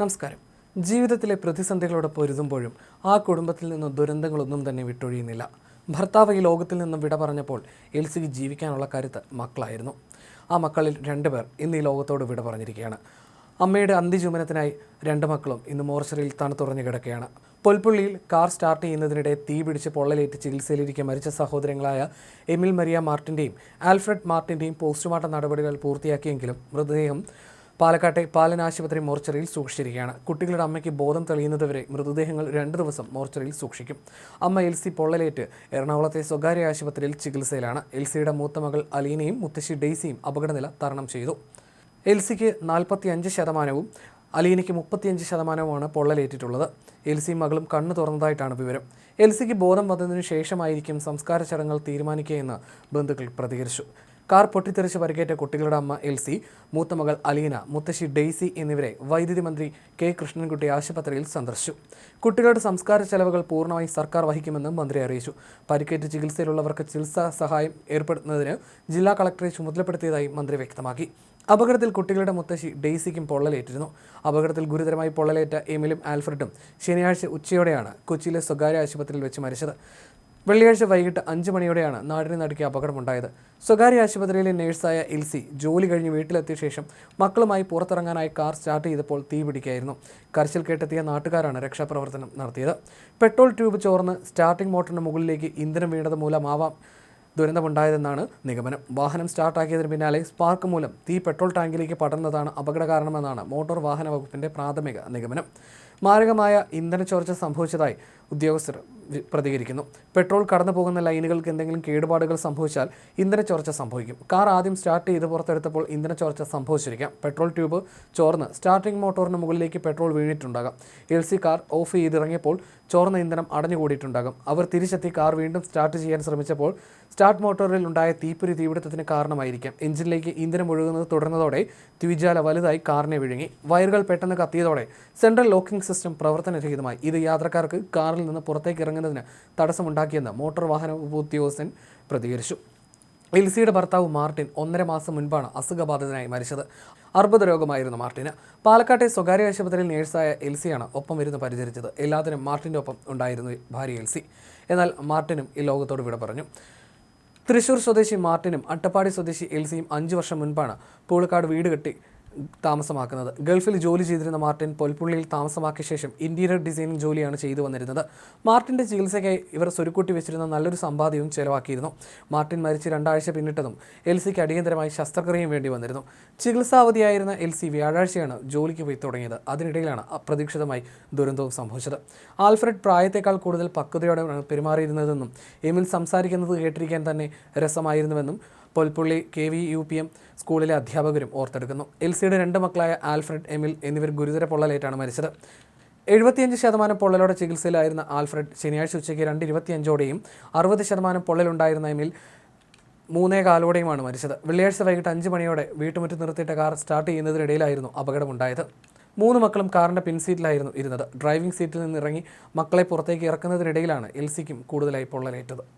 നമസ്കാരം. ജീവിതത്തിലെ പ്രതിസന്ധികളോട് പൊരുതുമ്പോഴും ആ കുടുംബത്തിൽ നിന്ന് ദുരന്തങ്ങളൊന്നും തന്നെ വിട്ടൊഴിയുന്നില്ല. ഭർത്താവ് ഈ ലോകത്തിൽ നിന്നും വിട പറഞ്ഞപ്പോൾ എൽസിക്ക് ജീവിക്കാനുള്ള കരുത്ത് മക്കളായിരുന്നു. ആ മക്കളിൽ രണ്ടുപേർ ഇന്ന് ഈ ലോകത്തോട് വിട പറഞ്ഞിരിക്കുകയാണ്. അമ്മയുടെ അന്ത്യചുമനത്തിനായി രണ്ട് മക്കളും ഇന്ന് മോർച്ചറിയിൽ തണുത്തുറഞ്ഞു കിടക്കുകയാണ്. പൊൽപ്പുള്ളിയിൽ കാർ സ്റ്റാർട്ട് ചെയ്യുന്നതിനിടെ തീ പിടിച്ച് പൊള്ളലേറ്റ് ചികിത്സയിലിരിക്കെ മരിച്ച സഹോദരങ്ങളായ എമിൽ മരിയ മാർട്ടിന്റെയും ആൽഫ്രഡ് മാർട്ടിന്റെയും പോസ്റ്റ്മോർട്ടം നടപടികൾ പൂർത്തിയാക്കിയെങ്കിലും മൃതദേഹം പാലക്കാട്ടെ പാലൻ ആശുപത്രി മോർച്ചറിയിൽ സൂക്ഷിച്ചിരിക്കുകയാണ്. കുട്ടികളുടെ അമ്മയ്ക്ക് ബോധം തെളിയുന്നതുവരെ മൃതദേഹങ്ങൾ രണ്ട് ദിവസം മോർച്ചറിയിൽ സൂക്ഷിക്കും. അമ്മ എൽസി പൊള്ളലേറ്റ് എറണാകുളത്തെ സ്വകാര്യ ആശുപത്രിയിൽ ചികിത്സയിലാണ്. എൽസിയുടെ മൂത്ത മകൾ അലീനയും മുത്തശ്ശി ഡെയ്സിയും അപകടനില തരണം ചെയ്തു. എൽസിക്ക് നാൽപ്പത്തി അഞ്ച് ശതമാനവും അലീനയ്ക്ക് മുപ്പത്തിയഞ്ച് ശതമാനവുമാണ് പൊള്ളലേറ്റിട്ടുള്ളത്. എൽസിയും മകളും കണ്ണു തുറന്നതായിട്ടാണ് വിവരം. എൽസിക്ക് ബോധം വന്നതിനു ശേഷമായിരിക്കും സംസ്കാര ചടങ്ങുകൾ തീരുമാനിക്കുകയെന്ന് ബന്ധുക്കൾ പ്രതികരിച്ചു. കാർ പൊട്ടിത്തെറിച്ച് പരിക്കേറ്റ കുട്ടികളുടെ അമ്മ എൽസി മൂത്ത മകൾ അലീന മുത്തശ്ശി ഡെയ്സി എന്നിവരെ വൈദ്യുതി മന്ത്രി കെ. കൃഷ്ണൻകുട്ടി ആശുപത്രിയിൽ സന്ദർശിച്ചു. കുട്ടികളുടെ സംസ്കാര ചെലവുകൾ പൂർണമായി സർക്കാർ വഹിക്കുമെന്നും മന്ത്രി അറിയിച്ചു. പരിക്കേറ്റ് ചികിത്സയിലുള്ളവർക്ക് ചികിത്സാ സഹായം ഏർപ്പെടുത്തുന്നതിന് ജില്ലാ കളക്ടറെ ചുമതലപ്പെടുത്തിയതായി മന്ത്രി വ്യക്തമാക്കി. അപകടത്തിൽ കുട്ടികളുടെ മുത്തശ്ശി ഡെയ്സിക്കും പൊള്ളലേറ്റിരുന്നു. അപകടത്തിൽ ഗുരുതരമായി പൊള്ളലേറ്റ എമിലും ആൽഫ്രഡും ശനിയാഴ്ച ഉച്ചയോടെയാണ് കൊച്ചിയിലെ സ്വകാര്യ ആശുപത്രിയിൽ വെച്ച് മരിച്ചത്. വെള്ളിയാഴ്ച വൈകിട്ട് അഞ്ച് മണിയോടെയാണ് നാടിനെ നടുക്കിയ അപകടമുണ്ടായത്. സ്വകാര്യ ആശുപത്രിയിലെ നഴ്സായ ഇൽസി ജോലി കഴിഞ്ഞ് വീട്ടിലെത്തിയ ശേഷം മക്കളുമായി പുറത്തിറങ്ങാനായി കാർ സ്റ്റാർട്ട് ചെയ്തപ്പോൾ തീ പിടിക്കുകയായിരുന്നു. കരച്ചിൽ കേട്ടെത്തിയ നാട്ടുകാരാണ് രക്ഷാപ്രവർത്തനം നടത്തിയത്. പെട്രോൾ ട്യൂബ് ചോർന്ന് സ്റ്റാർട്ടിംഗ് മോട്ടറിന് മുകളിലേക്ക് ഇന്ധനം വീണത് മൂലമാവാം ദുരന്തമുണ്ടായതെന്നാണ് നിഗമനം. വാഹനം സ്റ്റാർട്ടാക്കിയതിന് പിന്നാലെ സ്പാർക്ക് മൂലം തീ പെട്രോൾ ടാങ്കിലേക്ക് പടർന്നതാണ് അപകട കാരണമെന്നാണ് മോട്ടോർ വാഹന വകുപ്പിന്റെ പ്രാഥമിക നിഗമനം. മാരകമായ ഇന്ധന ചോർച്ച സംഭവിച്ചതായി ഉദ്യോഗസ്ഥർ പ്രതികരിക്കുന്നു. പെട്രോൾ കടന്നു പോകുന്ന ലൈനുകൾക്ക് എന്തെങ്കിലും കേടുപാടുകൾ സംഭവിച്ചാൽ ഇന്ധന ചോർച്ച സംഭവിക്കും. കാർ ആദ്യം സ്റ്റാർട്ട് ചെയ്ത് പുറത്തെടുത്തപ്പോൾ ഇന്ധന ചോർച്ച സംഭവിച്ചിരിക്കാം. പെട്രോൾ ട്യൂബ് ചോർന്ന് സ്റ്റാർട്ടിംഗ് മോട്ടോറിന് മുകളിലേക്ക് പെട്രോൾ വീണിട്ടുണ്ടാകാം. എൽ സി കാർ ഓഫ് ചെയ്തിറങ്ങിയപ്പോൾ ചോർന്ന ഇന്ധനം അടഞ്ഞുകൂടിയിട്ടുണ്ടാകും. അവർ തിരിച്ചെത്തി കാർ വീണ്ടും സ്റ്റാർട്ട് ചെയ്യാൻ ശ്രമിച്ചപ്പോൾ സ്റ്റാർട്ട് മോട്ടോറിൽ ഉണ്ടായ തീപ്പൊരി തീപിടുത്തത്തിന് കാരണമായിരിക്കാം. എഞ്ചിനിലേക്ക് ഇന്ധനം ഒഴുകുന്നത് തുടർന്നതോടെ ദ്വിജാല വലുതായി കാറിനെ വിഴുങ്ങി. വയറുകൾ പെട്ടെന്ന് കത്തിയതോടെ സെൻട്രൽ ലോക്കിംഗ് സിസ്റ്റം പ്രവർത്തനരഹിതമായി. ഇത് യാത്രക്കാർക്ക് കാറിൽ നിന്ന് പുറത്തേക്ക് ഇറങ്ങുന്നതിന് തടസ്സമുണ്ടാക്കിയെന്ന് മോട്ടോർ വാഹന ഉദ്യോഗസ്ഥൻ പ്രതികരിച്ചു. എൽസിയുടെ ഭർത്താവ് മാർട്ടിൻ ഒന്നര മാസം മുൻപാണ് അസുഖബാധിതനായി മരിച്ചത്. അർബുദ രോഗമായിരുന്നു മാർട്ടിന്. പാലക്കാട്ടെ സ്വകാര്യ ആശുപത്രിയിൽ നേഴ്സായ എൽസിയാണ് ഒപ്പം ഇരുന്ന് പരിചരിച്ചത്. എല്ലാത്തിനും മാർട്ടിന്റെ ഒപ്പം ഉണ്ടായിരുന്നു ഭാര്യ എൽസി എന്നാൽ മാർട്ടിനും ഈ ലോകത്തോട് വിട പറഞ്ഞു. തൃശൂർ സ്വദേശി മാർട്ടിനും അട്ടപ്പാടി സ്വദേശി എൽസിയും അഞ്ചു വർഷം മുൻപാണ് പൂളക്കാട് വീട് കെട്ടി താമസമാക്കുന്നത്. ഗൾഫിൽ ജോലി ചെയ്തിരുന്ന മാർട്ടിൻ പൊൽപ്പുള്ളിയിൽ താമസമാക്കിയ ശേഷം ഇന്റീരിയർ ഡിസൈനിങ് ജോലിയാണ് ചെയ്തു വന്നിരുന്നത്. മാർട്ടിന്റെ ചികിത്സയ്ക്കായി ഇവർ സ്വരുക്കൂട്ടി വെച്ചിരുന്ന നല്ലൊരു സമ്പാദ്യവും ചെലവാക്കിയിരുന്നു. മാർട്ടിൻ മരിച്ച് രണ്ടാഴ്ച പിന്നിട്ടതും എൽ സിക്ക് അടിയന്തരമായി ശസ്ത്രക്രിയയും വേണ്ടി വന്നിരുന്നു. ചികിത്സാവധിയായിരുന്ന എൽ സി വ്യാഴാഴ്ചയാണ് ജോലിക്ക് പോയി തുടങ്ങിയത്. അതിനിടയിലാണ് അപ്രതീക്ഷിതമായി ദുരന്തവും സംഭവിച്ചത്. ആൽഫ്രഡ് പ്രായത്തേക്കാൾ കൂടുതൽ പക്വതയോടെയാണ് പെരുമാറിയിരുന്നതെന്നും എമിൽ സംസാരിക്കുന്നത് കേട്ടിരിക്കാൻ തന്നെ രസമായിരുന്നുവെന്നും Polpully K V U P M സ്കൂളിലെ അധ്യാപകരും ഓർത്തെടുക്കുന്നു. എൽസിയുടെ രണ്ട് മക്കളായ ആൽഫ്രഡ് എമിൽ എന്നിവർ ഗുരുതര പൊള്ളലേറ്റാണ് മരിച്ചത്. എഴുപത്തിയഞ്ച് ശതമാനം പൊള്ളലോടെ ചികിത്സയിലായിരുന്ന ആൽഫ്രഡ് ശനിയാഴ്ച ഉച്ചയ്ക്ക് രണ്ട് ഇരുപത്തിയഞ്ചോടെയും അറുപത് ശതമാനം പൊള്ളലുണ്ടായിരുന്ന എമിൽ മൂന്നേ കാലോടെയുമാണ് മരിച്ചത്. വെള്ളിയാഴ്ച വൈകിട്ട് അഞ്ച് മണിയോടെ വീട്ടുമുറ്റത്ത് നിർത്തിയിട്ട കാർ സ്റ്റാർട്ട് ചെയ്യുന്നതിനിടയിലായിരുന്നു അപകടമുണ്ടായത്. മൂന്ന് മക്കളും കാറിന്റെ പിൻസീറ്റിലായിരുന്നു ഇരുന്നത്. ഡ്രൈവിംഗ് സീറ്റിൽ നിന്ന് ഇറങ്ങി മക്കളെ പുറത്തേക്ക് ഇറക്കുന്നതിനിടയിലാണ് എൽസിക്കും കൂടുതലായി പൊള്ളലേറ്റത്.